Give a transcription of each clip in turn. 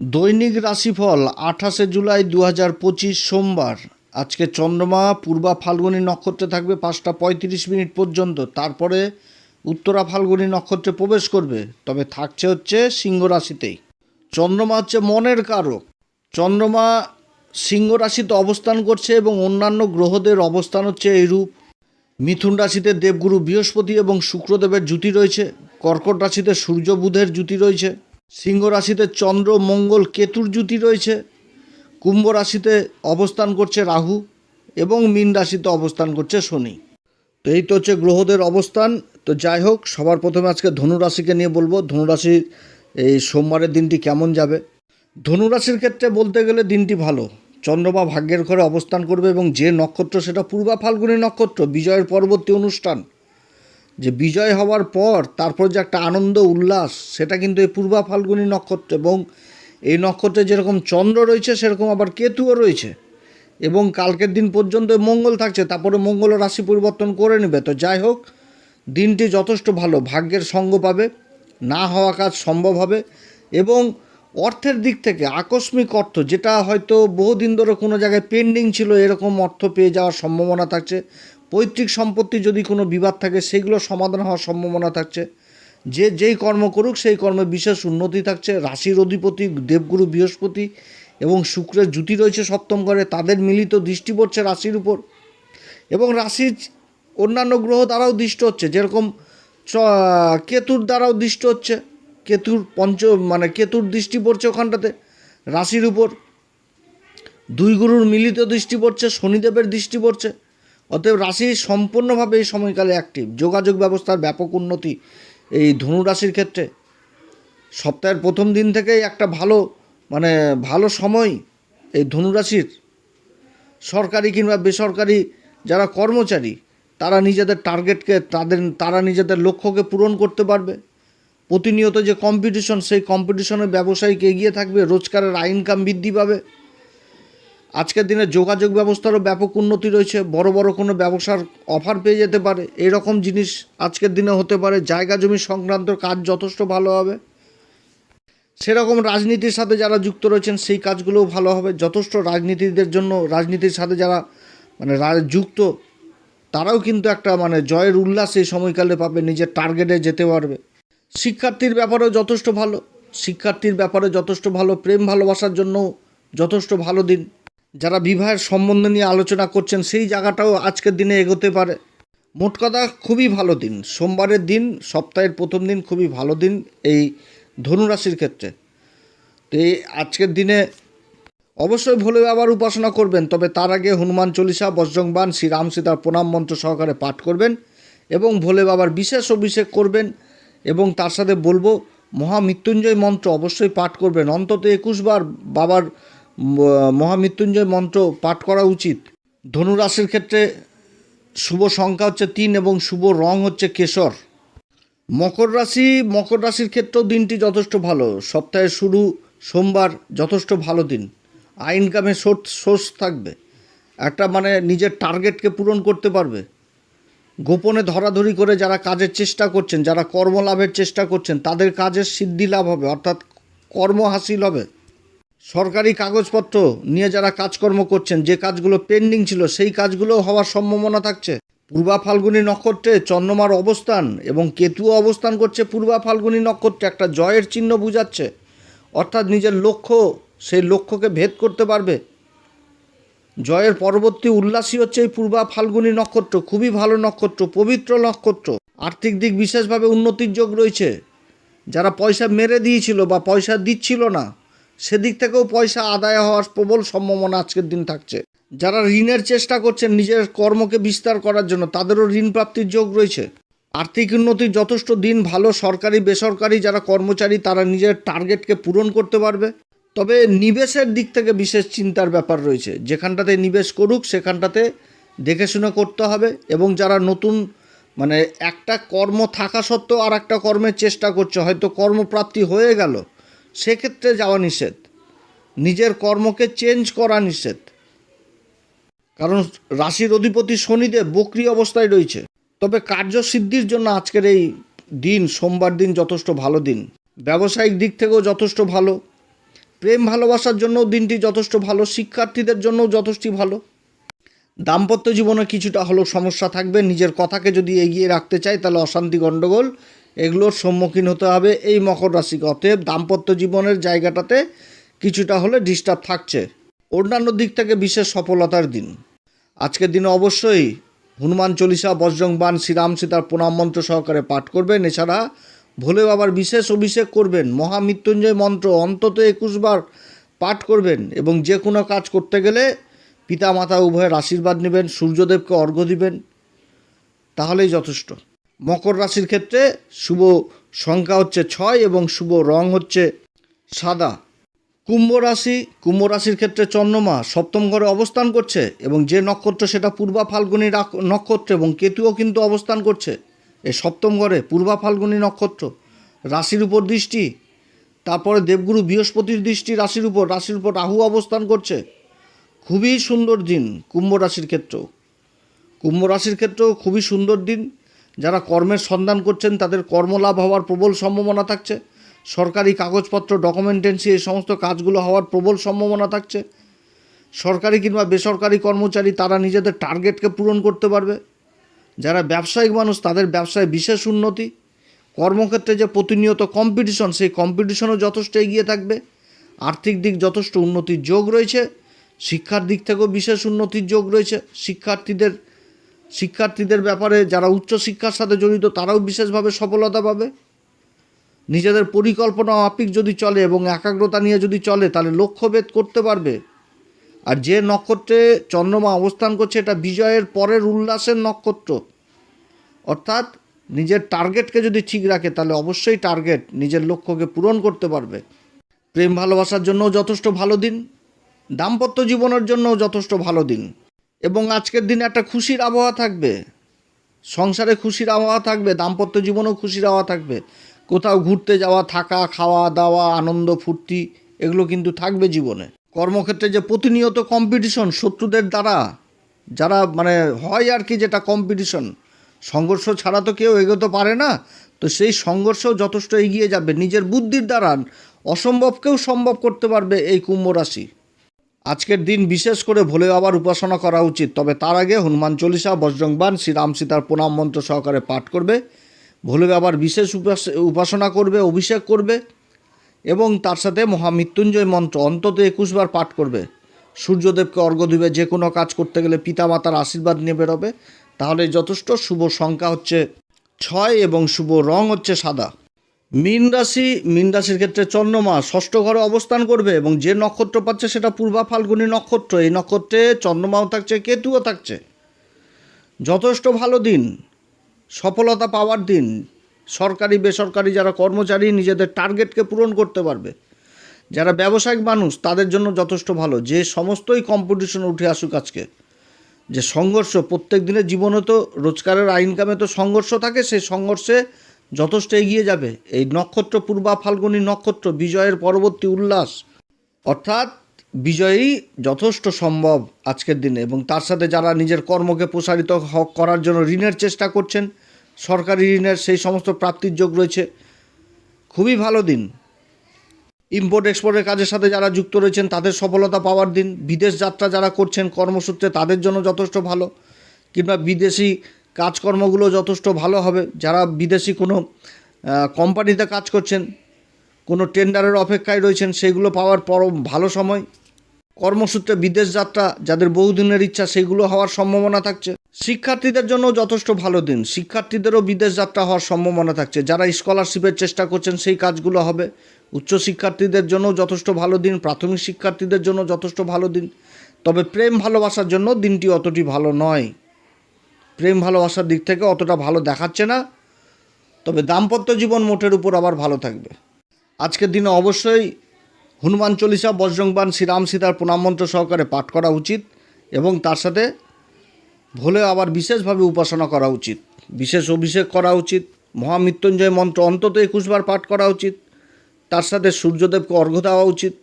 দৈনিক রাশিফল আঠাশে জুলাই দু হাজার পঁচিশ সোমবার। আজকে চন্দ্রমা, পূর্বা ফাল্গুনী নক্ষত্রে থাকবে পাঁচটা পঁয়ত্রিশ মিনিট পর্যন্ত। তারপরে উত্তরা ফাল্গুনী নক্ষত্রে প্রবেশ করবে। তবে থাকছে হচ্ছে সিংহ রাশিতেই। চন্দ্রমা হচ্ছে মনের কারক। চন্দ্রমা সিংহ রাশিতে অবস্থান করছে এবং অন্যান্য গ্রহদের অবস্থান হচ্ছে এইরূপ। মিথুন রাশিতে দেবগুরু বৃহস্পতি এবং শুক্রদেবের জুতি রয়েছে। কর্কট রাশিতে সূর্য বুধের জুতি রয়েছে। সিংহ রাশিতে চন্দ্র, মঙ্গল, কেতুর জুতি রয়েছে। কুম্ভ রাশিতে অবস্থান করছে রাহু এবং মীন রাশিতে অবস্থান করছে শনি। তো এই তো হচ্ছে গ্রহদের অবস্থান। তো যাই হোক, সবার প্রথমে আজকে ধনুরাশিকে নিয়ে বলব। ধনু রাশির এই সোমবারের দিনটি কেমন যাবে? ধনুরাশির ক্ষেত্রে বলতে গেলে দিনটি ভালো। চন্দ্রমা ভাগ্যের ঘরে অবস্থান করবে এবং যে নক্ষত্র, সেটা পূর্বা ফাল্গুনী নক্ষত্র, বিজয়ের পরবর্তী অনুষ্ঠান। যে বিজয় হওয়ার পর তারপর যে একটা আনন্দ, উল্লাস, সেটা কিন্তু এই পূর্বা ফাল্গুনী নক্ষত্র এবং এই নক্ষত্রে যেরকম চন্দ্র রয়েছে, সেরকম আবার কেতুও রয়েছে। এবং কালকের দিন পর্যন্ত মঙ্গল থাকছে, তারপরে মঙ্গল রাশি পরিবর্তন করে নেবে। তো যাই হোক, দিনটি যথেষ্ট ভালো, ভাগ্যের সঙ্গ পাবে, না হওয়া কাজ সম্ভব হবে এবং অর্থের দিক থেকে আকস্মিক অর্থ, যেটা হয়তো বহুদিন ধরে কোনো জায়গায় পেন্ডিং ছিল, এরকম অর্থ পেয়ে যাওয়ার সম্ভাবনা থাকছে। পৈতৃক সম্পত্তি যদি কোনো বিবাদ থাকে, সেগুলো সমাধান হওয়ার সম্ভাবনা থাকছে। যে যেই কর্ম করুক, সেই কর্মে বিশেষ উন্নতি থাকছে। রাশির অধিপতি, দেবগুরু বৃহস্পতি এবং শুক্রের জুতি রয়েছে সপ্তম ঘরে, তাদের মিলিত দৃষ্টি পড়ছে রাশির উপর। এবং রাশির অন্যান্য গ্রহ দ্বারাও দৃষ্ট হচ্ছে। যেরকম কেতুর দ্বারাও দৃষ্ট হচ্ছে। কেতুর পঞ্চ মানে কেতুর দৃষ্টি পড়ছে ওখানটাতে, রাশির উপর। দুই গুরুর মিলিত দৃষ্টি পড়ছে, শনিদেবের দৃষ্টি পড়ছে। অতএব রাশি সম্পূর্ণভাবে এই সময়কালে অ্যাক্টিভ যোগাযোগ ব্যবস্থার ব্যাপক উন্নতি এই ধনু রাশির ক্ষেত্রে। সপ্তাহের প্রথম দিন থেকেই একটা ভালো মানে ভালো সময় এই ধনুরাশির সরকারি কিংবা বেসরকারি যারা কর্মচারী, তারা নিজেদের টার্গেটকে তাদের, তারা নিজেদের লক্ষ্যকে পূরণ করতে পারবে। প্রতিনিয়ত যে কম্পিটিশন সেই কম্পিটিশনে ব্যবসায়িক এগিয়ে থাকবে, রোজগারের আয় ইনকাম বৃদ্ধি পাবে। আজকের দিনে যোগাযোগ ব্যবস্থারও ব্যাপক উন্নতি রয়েছে। বড় বড় কোনো ব্যবসার অফার পেয়ে যেতে পারে। এরকম জিনিস আজকের দিনে হতে পারে। জায়গা জমি সংক্রান্ত কাজ যথেষ্ট ভালো হবে। সেরকম রাজনীতির সাথে যারা যুক্ত রয়েছেন, সেই কাজগুলোও ভালো হবে। যথেষ্ট রাজনীতিদের জন্য, রাজনীতির সাথে যারা মানে যুক্ত, তারাও কিন্তু একটা মানে জয়ের উল্লাস এই সময়কালে পাবে। নিজের টার্গেটে যেতে পারবে। শিক্ষার্থীর ব্যাপারেও যথেষ্ট ভালো। শিক্ষার্থীর ব্যাপারে যথেষ্ট ভালো। প্রেম ভালোবাসার জন্য যথেষ্ট ভালো দিন। যারা বিবাহের সম্বন্ধ নিয়ে আলোচনা করছেন, সেই জায়গাটাও আজকের দিনে এগোতে পারে। মোট কথা, খুবই ভালো দিন। সোমবারের দিন, সপ্তাহের প্রথম দিন, খুবই ভালো দিন এই ধনুরাশির ক্ষেত্রে। তো এই আজকের দিনে অবশ্যই ভোলে বাবার উপাসনা করবেন, তবে তার আগে হনুমান চল্লিশা বজ্রংবান শ্রীরাম সীতার প্রণাম মন্ত্র সহকারে পাঠ করবেন এবং ভোলে বাবার বিশেষ অভিষেক করবেন এবং তার সাথে বলব মহামৃত্যুঞ্জয় মন্ত্র অবশ্যই পাঠ করবেন। অন্তত একুশ বার বাবার মহামৃত্যুঞ্জয় মন্ত্র পাঠ করা উচিত। ধনুরাশির ক্ষেত্রে শুভ সংখ্যা হচ্ছে তিন এবং শুভ রং হচ্ছে কেশর। মকর রাশি, মকর রাশির ক্ষেত্রেও দিনটি যথেষ্ট ভালো। সপ্তাহের শুরু, সোমবার, যথেষ্ট ভালো দিন। আয় ইনকামের সোর্স সোর্স থাকবে। একটা মানে নিজের টার্গেটকে পূরণ করতে পারবে। গোপনে ধরাধরি করে যারা কাজের চেষ্টা করছেন, যারা কর্মলাভের চেষ্টা করছেন, তাদের কাজের সিদ্ধি লাভ হবে, অর্থাৎ কর্ম হাসিল হবে। সরকারি কাগজপত্র নিয়ে যারা কাজকর্ম করছেন, যে কাজগুলো পেন্ডিং ছিল সেই কাজগুলো হওয়ার সম্ভাবনা থাকছে। পূর্বা ফাল্গুনী নক্ষত্রে চন্দ্রমার অবস্থান এবং কেতুও অবস্থান করছে পূর্বা ফাল্গুনী নক্ষত্রে। একটা জয়ের চিহ্ন বুঝাচ্ছে। অর্থাৎ নিজের লক্ষ্য, সেই লক্ষ্যকে ভেদ করতে পারবে। জয়ের পরবর্তী উল্লাসই হচ্ছে এই পূর্বা ফাল্গুনী নক্ষত্র। খুবই ভালো নক্ষত্র, পবিত্র নক্ষত্র। আর্থিক দিক বিশেষভাবে উন্নতির যোগ রয়েছে। যারা পয়সা মেরে দিয়েছিল বা পয়সা দিচ্ছিল না সেদিক থেকেও পয়সা আদায় হওয়ার প্রবল সম্ভাবনা আজকের দিন থাকছে। যারা ঋণের চেষ্টা করছেন নিজের কর্মকে বিস্তার করার জন্য, তাদেরও ঋণ প্রাপ্তির যোগ রয়েছে। আর্থিক উন্নতির যথেষ্ট, দিন ভালো, সরকারি, বেসরকারি যারা কর্মচারী, তারা নিজের টার্গেটকে পূরণ করতে পারবে। তবে নিবেশের দিক থেকে বিশেষ চিন্তার ব্যাপার রয়েছে। যেখানটাতে নিবেশ করুক, সেখানটাতে দেখে শুনে করতে হবে এবং যারা নতুন মানে একটা কর্ম থাকা সত্ত্বেও আর একটা কর্মের চেষ্টা করছে, হয়তো কর্মপ্রাপ্তি হয়ে গেল। সেক্ষেত্রে যাওয়া নিষেধ। নিজের কর্মকে চেঞ্জ করা নিষেধ। কারণ রাশির অধিপতি শনিদেব বক্রি অবস্থায় রয়েছে। তবে কার্যসিদ্ধির জন্য আজকের এই দিন, সোমবার দিন যথেষ্ট ভালো দিন। ব্যবসায়িক দিক থেকেও যথেষ্ট ভালো। প্রেম ভালোবাসার জন্য দিনটি যথেষ্ট ভালো। শিক্ষার্থীদের জন্যও যথেষ্ট ভালো। দাম্পত্য জীবনে কিছুটা হলেও সমস্যা থাকবে। নিজের কথাকে যদি এগিয়ে রাখতে চাই তাহলে অশান্তি গণ্ডগোল। এগুলোর সম্মুখীন হতে হবে এই মকর রাশিকে। অতএব দাম্পত্য জীবনের জায়গাটাতে কিছুটা হলে ডিস্টার্ব থাকছে। অন্যান্য দিক থেকে বিশেষ সফলতার দিন। আজকের দিনে অবশ্যই হনুমান চল্লিশা বজ্রংবান শ্রীরাম সীতার প্রণাম মন্ত্র সহকারে পাঠ করবেন। এছাড়া ভোলে বাবার বিশেষ অভিষেক করবেন। মহামৃত্যুঞ্জয় মন্ত্র অন্তত একুশবার পাঠ করবেন এবং যে কোনো কাজ করতে গেলে পিতা মাতা উভয়ের আশীর্বাদ নেবেন, সূর্যদেবকে অর্ঘ্য দিবেন। তাহলেই যথেষ্ট। মকর রাশির ক্ষেত্রে শুভ সংখ্যা হচ্ছে ছয় এবং শুভ রং হচ্ছে সাদা। কুম্ভ রাশি, কুম্ভ রাশির ক্ষেত্রে চন্দ্রমা সপ্তম ঘরে অবস্থান করছে এবং যে নক্ষত্র সেটা পূর্বা ফাল্গুনী নক্ষত্র এবং কেতুও কিন্তু অবস্থান করছে। এই সপ্তম ঘরে পূর্বা ফাল্গুনী নক্ষত্র রাশির উপর দৃষ্টি, তারপরে দেবগুরু বৃহস্পতির দৃষ্টি রাশির উপর রাশির উপর রাহু অবস্থান করছে। খুবই সুন্দর দিন কুম্ভ রাশির ক্ষেত্রেও। কুম্ভ রাশির ক্ষেত্রেও খুবই সুন্দর দিন। যারা কর্মের সন্ধান করছেন, তাদের কর্মলাভ হওয়ার প্রবল সম্ভাবনা থাকছে। সরকারি কাগজপত্র, ডকুমেন্টেন্সি, এই সমস্ত কাজগুলো হওয়ার প্রবল সম্ভাবনা থাকছে। সরকারি কিংবা বেসরকারি কর্মচারী, তারা নিজেদের টার্গেটকে পূরণ করতে পারবে। যারা ব্যবসায়িক মানুষ, তাদের ব্যবসায় বিশেষ উন্নতি। কর্মক্ষেত্রে যে প্রতিনিয়ত কম্পিটিশন সেই কম্পিটিশনও যথেষ্ট এগিয়ে থাকবে। আর্থিক দিক যথেষ্ট উন্নতির যোগ রয়েছে। শিক্ষার দিক থেকেও বিশেষ উন্নতির যোগ রয়েছে। শিক্ষার্থীদের শিক্ষার্থীদের ব্যাপারে যারা উচ্চশিক্ষার সাথে জড়িত, তারাও বিশেষভাবে সফলতা পাবে। নিজেদের পরিকল্পনা মাফিক যদি চলে এবং একাগ্রতা নিয়ে যদি চলে, তাহলে লক্ষ্যভেদ করতে পারবে। আর যে নক্ষত্রে চন্দ্রমা অবস্থান করছে, এটা বিজয়ের পরের উল্লাসের নক্ষত্র। অর্থাৎ নিজের টার্গেটকে যদি ঠিক রাখে, তাহলে অবশ্যই টার্গেট নিজের লক্ষ্যকে পূরণ করতে পারবে। প্রেম ভালোবাসার জন্যও যথেষ্ট ভালো দিন। দাম্পত্য জীবনের জন্যও যথেষ্ট ভালো দিন। এবং আজকের দিনে একটা খুশির আবহাওয়া থাকবে। সংসারে খুশির আবহাওয়া থাকবে, দাম্পত্য জীবনেও খুশির আবহাওয়া থাকবে। কোথাও ঘুরতে যাওয়া, থাকা, খাওয়া, দাওয়া, আনন্দ, ফুর্তি, এগুলো কিন্তু থাকবে জীবনে। কর্মক্ষেত্রে যে প্রতিনিয়ত কম্পিটিশন শত্রুদের দ্বারা, যারা মানে হয় আর কি যেটা কম্পিটিশন সংঘর্ষ ছাড়া তো কেউ এগোতে পারে না, তো সেই সংঘর্ষও যথেষ্ট এগিয়ে যাবে। নিজের বুদ্ধির দ্বারা অসম্ভবকেও সম্ভব করতে পারবে এই কুম্ভ রাশি। আজকের দিন বিশেষ করে ভোলে বাবার উপাসনা করা উচিত। তবে তার আগে হনুমান চল্লিশা বজ্রংবান শ্রীরাম সীতার প্রণাম মন্ত্র সহকারে পাঠ করবে। ভোলে বাবার বিশেষ উপাস- উপাসনা করবে, অভিষেক করবে এবং তার সাথে মহামৃত্যুঞ্জয় মন্ত্র অন্তত একুশবার পাঠ করবে। সূর্যদেবকে অর্ঘ্য দিবে, যে কোনো কাজ করতে গেলে পিতামাতার আশীর্বাদ নিয়ে বেরোবে। তাহলে যথেষ্ট শুভ সংখ্যা হচ্ছে ছয় এবং শুভ রং হচ্ছে সাদা। মীন রাশি, মীন রাশির ক্ষেত্রে চন্দ্রমা ষষ্ঠ ঘরে অবস্থান করবে এবং যে নক্ষত্র পাচ্ছে সেটা পূর্বা ফাল্গুনী নক্ষত্র। এই নক্ষত্রে চন্দ্রমাও থাকছে, কেতুও থাকছে। যথেষ্ট ভালো দিন, সফলতা পাওয়ার দিন। সরকারি, বেসরকারি যারা কর্মচারী নিজেদের টার্গেটকে পূরণ করতে পারবে। যারা ব্যবসায়িক মানুষ, তাদের জন্য যথেষ্ট ভালো। যে সমস্তই কম্পিটিশন উঠে আসুক আজকে, যে সংঘর্ষ, প্রত্যেক দিনের জীবনে তো রোজগারের আইনকামে তো সংঘর্ষ থাকে, সেই সংঘর্ষে যথেষ্ট এগিয়ে যাবে। এই নক্ষত্র পূর্বা ফাল্গুনী নক্ষত্র বিজয়ের পরবর্তী উল্লাস। অর্থাৎ বিজয়ী যথেষ্ট সম্ভব আজকের দিনে এবং তার সাথে যারা নিজের কর্মকে প্রসারিত করার জন্য ঋণের চেষ্টা করছেন, সরকারি ঋণের সেই সমস্ত প্রাপ্তির যোগ রয়েছে। খুবই ভালো দিন। ইম্পোর্ট এক্সপোর্টের কাজের সাথে যারা যুক্ত রয়েছেন, তাদের সফলতা পাওয়ার দিন। বিদেশ যাত্রা যারা করছেন, কর্মসূত্রে তাদের জন্য যথেষ্ট ভালো। কিংবা বিদেশি কাজকর্মগুলো যথেষ্ট ভালো হবে। যারা বিদেশি কোনো কোম্পানিতে কাজ করছেন, কোনো টেন্ডারের অপেক্ষায় রয়েছেন, সেগুলো পাওয়ার পর ভালো সময়। কর্মসূত্রে বিদেশ যাত্রা, যাদের বহুদিনের ইচ্ছা, সেগুলো হওয়ার সম্ভাবনা থাকছে। শিক্ষার্থীদের জন্য যথেষ্ট ভালো দিন। শিক্ষার্থীদেরও বিদেশ যাত্রা হওয়ার সম্ভাবনা থাকছে। যারা স্কলারশিপের চেষ্টা করছেন, সেই কাজগুলো হবে। উচ্চ শিক্ষার্থীদের জন্য যথেষ্ট ভালো দিন। প্রাথমিক শিক্ষার্থীদের জন্য যথেষ্ট ভালো দিন। তবে প্রেম ভালোবাসার জন্য দিনটি অতটি ভালো নয়। প্রেম ভালোবাসার দিক থেকে অতটা ভালো দেখাচ্ছে না, তবে দাম্পত্য জীবন মোটের উপর আবার ভালো থাকবে। আজকের দিনে অবশ্যই হনুমান চল্লিশা বজ্রংবান শ্রীরাম সীতার প্রণাম মন্ত্র সহকারে পাঠ করা উচিত এবং তার সাথে ভোলে আবার বিশেষভাবে উপাসনা করা উচিত। বিশেষ অভিষেক করা উচিত, মহামৃত্যুঞ্জয় মন্ত্র অন্তত একুশবার পাঠ করা উচিত, তার সাথে সূর্যদেবকে অর্ঘ্য দেওয়া উচিত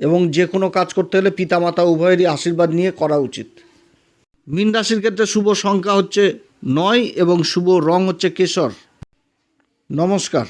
এবং যে কোনো কাজ করতে হলে পিতামাতা উভয়েরই আশীর্বাদ নিয়ে করা উচিত। মীন রাশির ক্ষেত্রে শুভ সংখ্যা হচ্ছে নয় এবং শুভ রং হচ্ছে কেশর। নমস্কার।